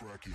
crack it.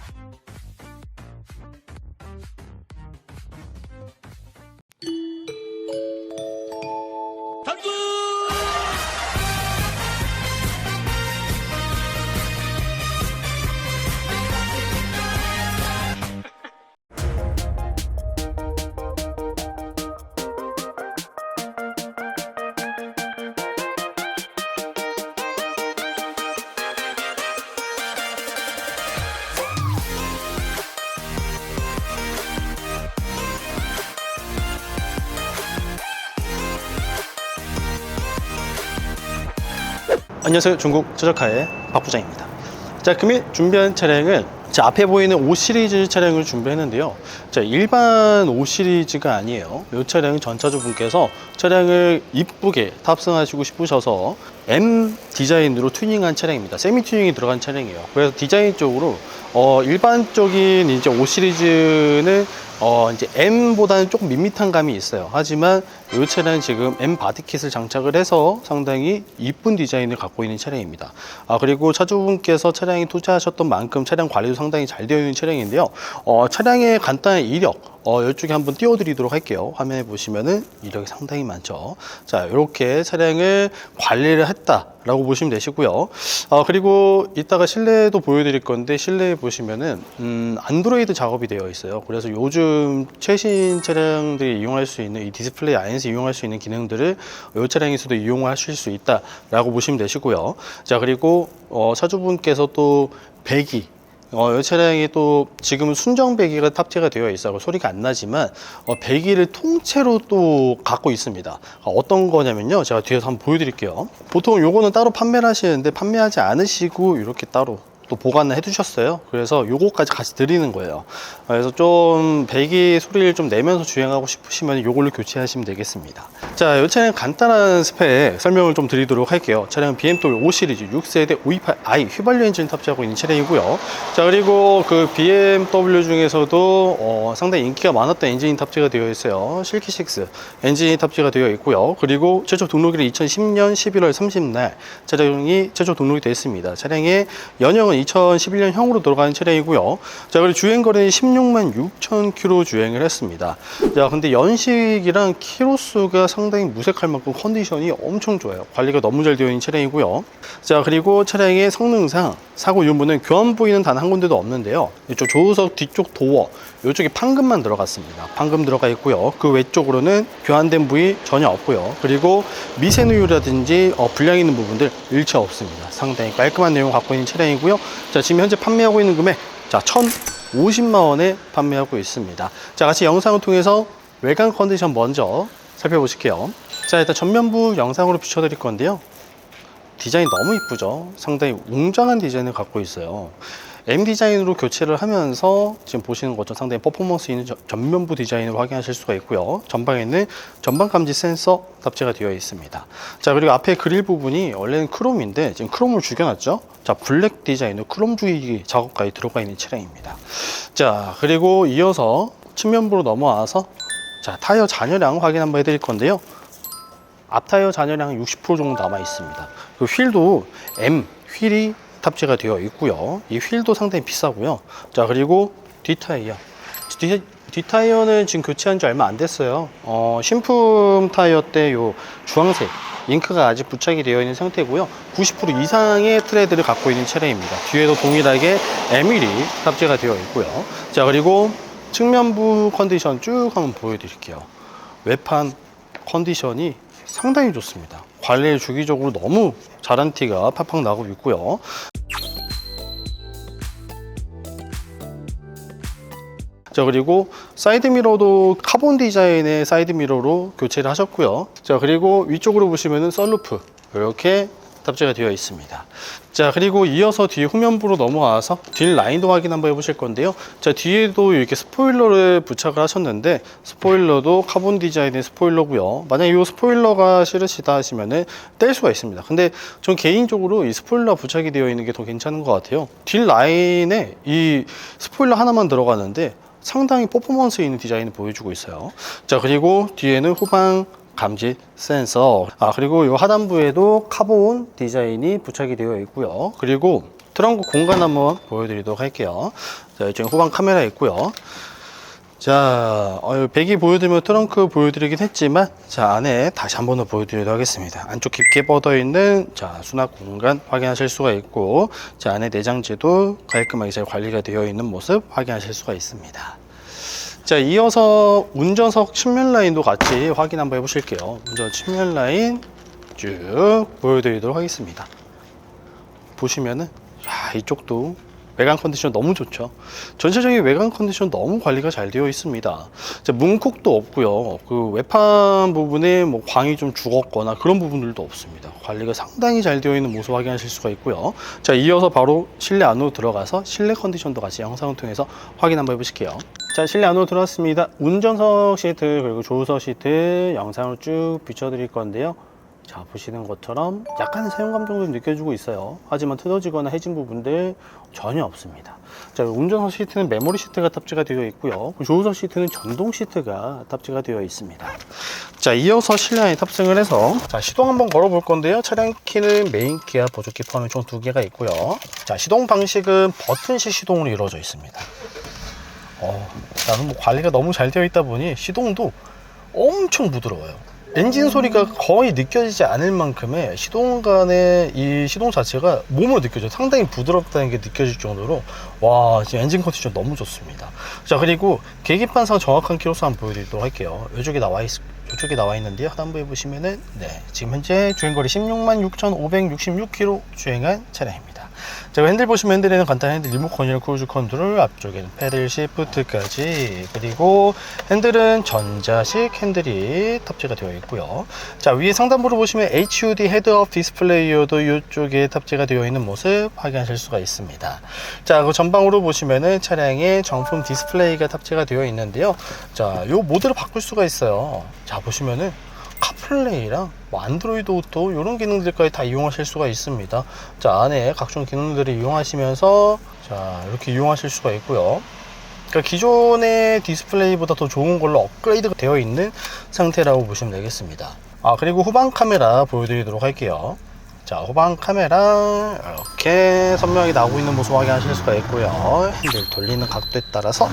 안녕하세요. 중국 최적화의 박 부장입니다. 자, 금일 준비한 차량은 자, 앞에 보이는 5 시리즈 차량을 준비했는데요. 자, 일반 5 시리즈가 아니에요. 이 차량은 전차주분께서 차량을 이쁘게 탑승하시고 싶으셔서 M 디자인으로 튜닝한 차량입니다. 세미 튜닝이 들어간 차량이에요. 그래서 디자인 쪽으로 어, 일반적인 이제 5 시리즈는 어, 이제 M보다는 조금 밋밋한 감이 있어요. 하지만 이 차량은 지금 M 바디킷을 장착을 해서 상당히 이쁜 디자인을 갖고 있는 차량입니다. 아, 그리고 차주분께서 차량에 투자하셨던 만큼 차량 관리도 상당히 잘 되어 있는 차량인데요. 어, 차량의 간단한 이력, 어, 이쪽에 한번 띄워드리도록 할게요. 화면에 보시면은 이력이 상당히 많죠. 자, 이렇게 차량을 관리를 했다라고 보시면 되시고요. 어, 그리고 이따가 실내도 보여드릴 건데 실내에 보시면은 음, 안드로이드 작업이 되어 있어요. 그래서 요즘 최신 차량들이 이용할 수 있는 이 디스플레이 안에서 이용할 수 있는 기능들을 이 차량에서도 이용하실 수 있다라고 보시면 되시고요. 자, 그리고 어, 차주분께서 또 배기 어, 이 차량이 또 지금은 순정 배기가 탑재가 되어 있어서 소리가 안 나지만 어, 배기를 통째로 또 갖고 있습니다. 어, 어떤 거냐면요. 제가 뒤에서 한번 보여드릴게요. 보통 요거는 따로 판매를 하시는데 판매하지 않으시고 이렇게 따로 또 보관을 해두셨어요. 그래서 요거까지 같이 드리는 거예요. 그래서 좀 배기 소리를 좀 내면서 주행하고 싶으시면 요걸로 교체하시면 되겠습니다. 자, 이 차량 간단한 스펙 설명을 좀 드리도록 할게요. 차량은 BMW 5 시리즈 6세대 528i 휘발유 엔진 탑재하고 있는 차량이고요. 자, 그리고 그 BMW 중에서도 어, 상당히 인기가 많았던 엔진이 탑재가 되어 있어요. 실키6 엔진이 탑재가 되어 있고요. 그리고 최초 등록일은 2010년 11월 30날 차량이 최초 등록이 됐습니다. 차량의 연형은 2011년형으로 돌아가는 차량이고요. 자, 그리고 주행 거리는 16만 6천 킬로 주행을 했습니다. 자, 근데 연식이랑 키로 수가 상당히 무색할 만큼 컨디션이 엄청 좋아요. 관리가 너무 잘 되어 있는 차량이고요. 자, 그리고 차량의 성능상 사고 유무는 교환 부위는 단 한 군데도 없는데요. 이쪽 조수석 뒤쪽 도어, 이쪽에 판금만 들어갔습니다. 판금 들어가 있고요. 그 외쪽으로는 교환된 부위 전혀 없고요. 그리고 미세누유라든지 어, 불량 있는 부분들 일체 없습니다. 상당히 깔끔한 내용 갖고 있는 차량이고요. 자, 지금 현재 판매하고 있는 금액 자, 1,050만 원에 판매하고 있습니다. 자, 같이 영상을 통해서 외관 컨디션 먼저 살펴보실게요. 자, 일단 전면부 영상으로 비춰드릴 건데요. 디자인 너무 이쁘죠? 상당히 웅장한 디자인을 갖고 있어요. M 디자인으로 교체를 하면서 지금 보시는 것처럼 상당히 퍼포먼스 있는 저- 전면부 디자인을 확인하실 수가 있고요. 전방에는 전방 감지 센서 탑재가 되어 있습니다. 자, 그리고 앞에 그릴 부분이 원래는 크롬인데 지금 크롬을 죽여놨죠? 자, 블랙 디자인으로 크롬 주의 작업까지 들어가 있는 차량입니다. 자, 그리고 이어서 측면부로 넘어와서 자, 타이어 잔여량 확인 한번 해드릴 건데요. 앞 타이어 잔여량 60% 정도 남아 있습니다. 그 휠도 M 휠이 탑재가 되어 있고요. 이 휠도 상당히 비싸고요. 자 그리고 뒷타이어. 뒤, 뒷타이어는 지금 교체한 지 얼마 안 됐어요. 어, 신품 타이어 때 요 주황색 잉크가 아직 부착이 되어 있는 상태고요. 90% 이상의 트레드를 갖고 있는 차량입니다. 뒤에도 동일하게 M1이 탑재가 되어 있고요. 자 그리고 측면부 컨디션 쭉 한번 보여드릴게요. 외판 컨디션이 상당히 좋습니다. 관리를 주기적으로 너무 잘한 티가 팍팍 나고 있고요. 자 그리고 사이드 미러도 카본 디자인의 사이드 미러로 교체를 하셨고요. 자 그리고 위쪽으로 보시면은 썬루프 이렇게 탑재가 되어 있습니다. 자 그리고 이어서 뒤에 후면부로 넘어와서 뒷 라인도 확인 한번 해보실 건데요. 자 뒤에도 이렇게 스포일러를 부착을 하셨는데 스포일러도 카본 디자인의 스포일러고요. 만약 이 스포일러가 싫으시다 하시면은 뗄 수가 있습니다. 근데 전 개인적으로 이 스포일러 부착이 되어 있는 게 더 괜찮은 것 같아요. 뒷 라인에 이 스포일러 하나만 들어가는데 상당히 퍼포먼스 있는 디자인을 보여주고 있어요. 자, 그리고 뒤에는 후방 감지 센서. 아, 그리고 이 하단부에도 카본 디자인이 부착이 되어 있고요. 그리고 트렁크 공간 한번 보여드리도록 할게요. 자, 이쪽에 후방 카메라 있고요. 자, 어, 배기 보여드리면 트렁크 보여드리긴 했지만, 자, 안에 다시 한 번 더 보여드리도록 하겠습니다. 안쪽 깊게 뻗어 있는, 자, 수납 공간 확인하실 수가 있고, 자, 안에 내장재도 깔끔하게 잘 관리가 되어 있는 모습 확인하실 수가 있습니다. 자, 이어서 운전석 측면 라인도 같이 확인 한번 해보실게요. 운전 측면 라인 쭉 보여드리도록 하겠습니다. 보시면은, 야, 이쪽도 외관 컨디션 너무 좋죠. 전체적인 외관 컨디션 너무 관리가 잘 되어 있습니다. 자, 문콕도 없고요. 그 외판 부분에 뭐 광이 좀 죽었거나 그런 부분들도 없습니다. 관리가 상당히 잘 되어 있는 모습 확인하실 수가 있고요. 자, 이어서 바로 실내 안으로 들어가서 실내 컨디션도 같이 영상을 통해서 확인 한번 해보실게요. 자, 실내 안으로 들어왔습니다. 운전석 시트 그리고 조수석 시트 영상을 쭉 비춰드릴 건데요. 자 보시는 것처럼 약간의 사용 감 정도 느껴지고 있어요. 하지만 틀어지거나 해진 부분들 전혀 없습니다. 자 운전석 시트는 메모리 시트가 탑재가 되어 있고요. 조수석 시트는 전동 시트가 탑재가 되어 있습니다. 자 이어서 실내 안에 탑승을 해서 자 시동 한번 걸어 볼 건데요. 차량 키는 메인 기아 보조 키 포함해 총 두 개가 있고요. 자 시동 방식은 버튼식 시동으로 이루어져 있습니다. 어, 나는 뭐 관리가 너무 잘 되어 있다 보니 시동도 엄청 부드러워요. 엔진 소리가 거의 느껴지지 않을 만큼의 시동 간의 이 시동 자체가 몸으로 느껴져요. 상당히 부드럽다는 게 느껴질 정도로 와 지금 엔진 컨디션 너무 좋습니다. 자 그리고 계기판상 정확한 키로수 한번 보여드리도록 할게요. 이쪽에 나와 있 이쪽에 나와 있는데요. 하단부에 보시면은 네 지금 현재 주행거리 16만 6,566km 주행한 차량입니다. 자, 핸들 보시면 핸들에는 간단한 핸들 리모컨이랑 크루즈 컨트롤, 앞쪽에는 패들 시프트까지 그리고 핸들은 전자식 핸들이 탑재가 되어 있고요. 자, 위에 상단부를 보시면 HUD 헤드업 디스플레이어도 이쪽에 탑재가 되어 있는 모습 확인하실 수가 있습니다. 자, 그 전방으로 보시면은 차량에 정품 디스플레이가 탑재가 되어 있는데요. 자, 요 모드를 바꿀 수가 있어요. 자, 보시면은 카플레이랑 뭐 안드로이드 오토 이런 기능들까지 다 이용하실 수가 있습니다. 자 안에 각종 기능들을 이용하시면서 자 이렇게 이용하실 수가 있고요. 그러니까 기존의 디스플레이보다 더 좋은 걸로 업그레이드가 되어 있는 상태라고 보시면 되겠습니다. 아 그리고 후방 카메라 보여드리도록 할게요. 자 후방 카메라 이렇게 선명하게 나오고 있는 모습 확인하실 수가 있고요. 핸들 돌리는 각도에 따라서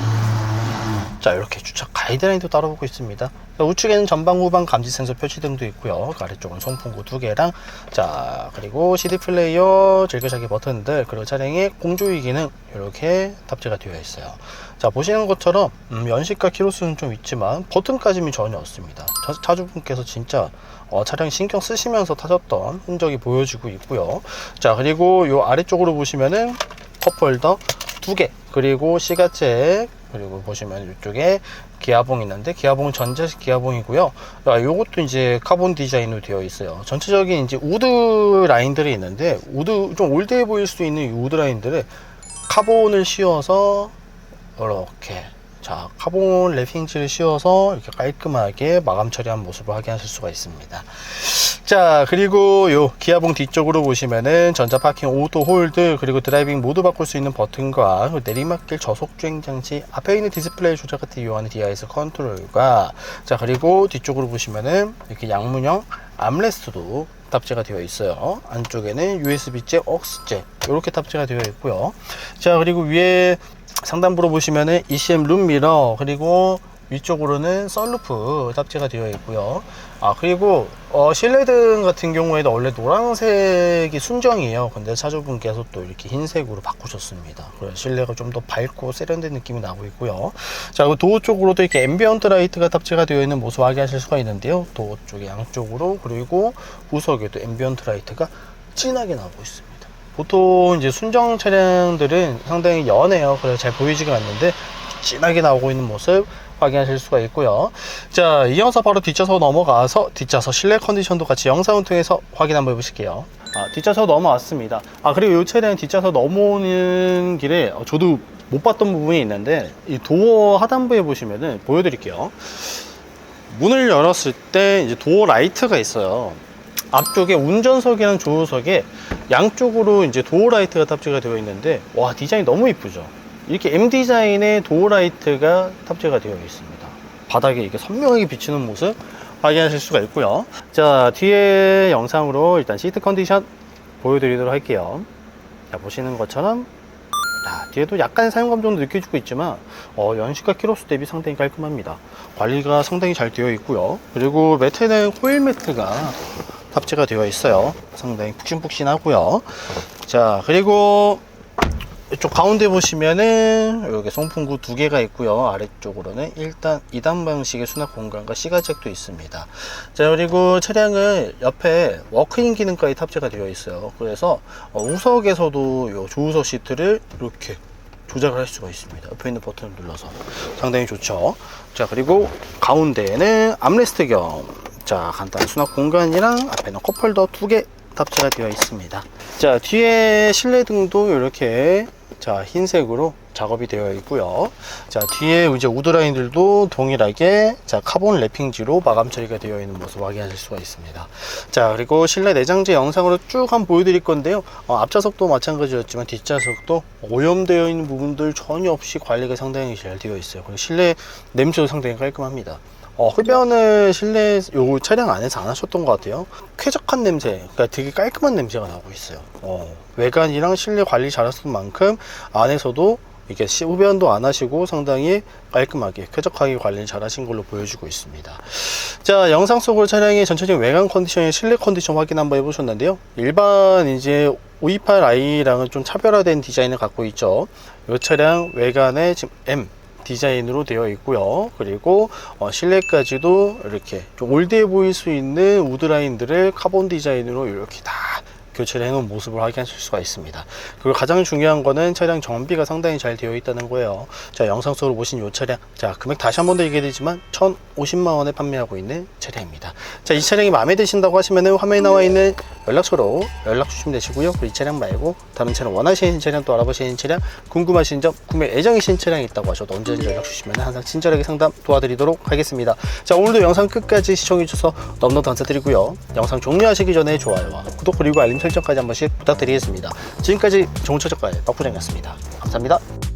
자 이렇게 주차 가이드라인도 따라오고 있습니다. 자, 우측에는 전방 후방 감지 센서 표시등도 있고요. 그 아래쪽은 송풍구 두 개랑 자 그리고 CD 플레이어 즐겨찾기 버튼들 그리고 차량의 공조위 기능 이렇게 탑재가 되어 있어요. 자 보시는 것처럼 음, 연식과 키로수는 좀 있지만 버튼까지는 전혀 없습니다. 차, 차주분께서 진짜 어, 차량 신경 쓰시면서 타셨던 흔적이 보여지고 있고요. 자 그리고 요 아래쪽으로 보시면은 컵홀더 두개 그리고 시가책 그리고 보시면 이쪽에 기아봉 있는데 기아봉은 전자식 기아봉이고요. 아, 요것도 이제 카본 디자인으로 되어 있어요. 전체적인 이제 우드 라인들이 있는데 우드 좀 올드해 보일 수 있는 이 우드 라인들을 카본을 씌워서 이렇게 자 카본 랩핑지를 씌워서 이렇게 깔끔하게 마감 처리한 모습을 확인하실 수가 있습니다. 자 그리고 요 기아봉 뒤쪽으로 보시면은 전자 파킹 오토 홀드 그리고 드라이빙 모드 바꿀 수 있는 버튼과 내리막길 저속 주행 장치 앞에 있는 디스플레이 조작 같은 이용하는 DIS 컨트롤과 자 그리고 뒤쪽으로 보시면은 이렇게 양문형 암레스트도 탑재가 되어 있어요. 안쪽에는 USB-C, aux-C 이렇게 탑재가 되어 있고요. 자 그리고 위에 상단부로 보시면은 ECM 룸 미러 그리고 위쪽으로는 썬루프 탑재가 되어 있고요. 아 그리고 어, 실내등 같은 경우에도 원래 노란색이 순정이에요. 근데 차주분께서 또 이렇게 흰색으로 바꾸셨습니다. 그래서 실내가 좀 더 밝고 세련된 느낌이 나고 있고요. 자, 그 도어 쪽으로도 이렇게 앰비언트 라이트가 탑재가 되어 있는 모습 확인하실 수가 있는데요. 도어 쪽에 양쪽으로 그리고 우석에도 앰비언트 라이트가 진하게 나오고 있습니다. 보통 이제 순정 차량들은 상당히 연해요. 그래서 잘 보이지가 않는데 진하게 나오고 있는 모습 확인하실 수가 있고요. 자, 이어서 바로 뒷좌석 넘어가서 뒷좌석 실내 컨디션도 같이 영상을 통해서 확인 한번 해보실게요. 아, 뒷좌석 넘어왔습니다. 아, 그리고 이 차량 뒷좌석 넘어오는 길에 어, 저도 못 봤던 부분이 있는데 이 도어 하단부에 보시면은 보여드릴게요. 문을 열었을 때 이제 도어 라이트가 있어요. 앞쪽에 운전석이랑 조수석에 양쪽으로 이제 도어 라이트가 탑재가 되어 있는데 와 디자인 너무 이쁘죠. 이렇게 M 디자인의 도어 라이트가 탑재가 되어 있습니다. 바닥에 이렇게 선명하게 비치는 모습 확인하실 수가 있고요. 자 뒤에 영상으로 일단 시트 컨디션 보여드리도록 할게요. 자, 보시는 것처럼 자, 뒤에도 약간 사용감 정도 느껴지고 있지만 어, 연식과 키로수 대비 상당히 깔끔합니다. 관리가 상당히 잘 되어 있고요. 그리고 매트는 코일 매트가 탑재가 되어 있어요. 상당히 푹신푹신하고요. 자, 그리고 이쪽 가운데 보시면은 여기 송풍구 두 개가 있고요. 아래쪽으로는 일단 2단 방식의 수납 공간과 시가잭도 있습니다. 자, 그리고 차량은 옆에 워크인 기능까지 탑재가 되어 있어요. 그래서 어, 우석에서도 요 조우석 시트를 이렇게 조작을 할 수가 있습니다. 옆에 있는 버튼을 눌러서 상당히 좋죠. 자, 그리고 가운데에는 암레스트 겸 자, 간단한 수납 공간이랑 앞에는 컵홀더 두개 탑재가 되어 있습니다. 자, 뒤에 실내 등도 이렇게 자, 흰색으로 작업이 되어 있고요. 자, 뒤에 이제 우드라인들도 동일하게 자, 카본 랩핑지로 마감 처리가 되어 있는 모습 확인하실 수가 있습니다. 자, 그리고 실내 내장재 영상으로 쭉 한번 보여드릴 건데요. 어, 앞좌석도 마찬가지였지만 뒷좌석도 오염되어 있는 부분들 전혀 없이 관리가 상당히 잘 되어 있어요. 그리고 실내 냄새도 상당히 깔끔합니다. 어, 흡연을 실내 요 차량 안에서 안 하셨던 것 같아요. 쾌적한 냄새, 그러니까 되게 깔끔한 냄새가 나고 있어요. 어, 외관이랑 실내 관리 잘하신 만큼 안에서도 이게 시- 흡연도 안 하시고 상당히 깔끔하게 쾌적하게 관리를 잘 하신 걸로 보여주고 있습니다. 자, 영상 속으로 차량의 전체적인 외관 컨디션의 실내 컨디션 확인 한번 해보셨는데요. 일반 이제 528i랑은 좀 차별화된 디자인을 갖고 있죠. 이 차량 외관에 지금 M 디자인으로 되어 있고요. 그리고 어, 실내까지도 이렇게 좀 올드해 보일 수 있는 우드 라인들을 카본 디자인으로 이렇게 다 교체를 해놓은 모습을 확인하실 수가 있습니다. 그리고 가장 중요한 거는 차량 정비가 상당히 잘 되어 있다는 거예요. 자, 영상 속으로 보신 이 차량. 자, 금액 다시 한 번 더 얘기해 드리지만 1,050만 원에 판매하고 있는 차량입니다. 자, 이 차량이 마음에 드신다고 하시면은 화면에 나와 있는 연락처로 연락 주시면 되시고요. 그리고 이 차량 말고 다른 차량 원하시는 차량 또 알아보시는 차량 궁금하신 점 구매 예정이신 차량이 있다고 하셔도 언제든지 연락 주시면 항상 친절하게 상담 도와드리도록 하겠습니다. 자, 오늘도 영상 끝까지 시청해 주셔서 너무너무 감사드리고요. 영상 종료하시기 전에 좋아요와 구독 그리고 알림 설정까지 한 번씩 부탁드리겠습니다. 지금까지 좋은 처적과의 박부장이었습니다. 감사합니다.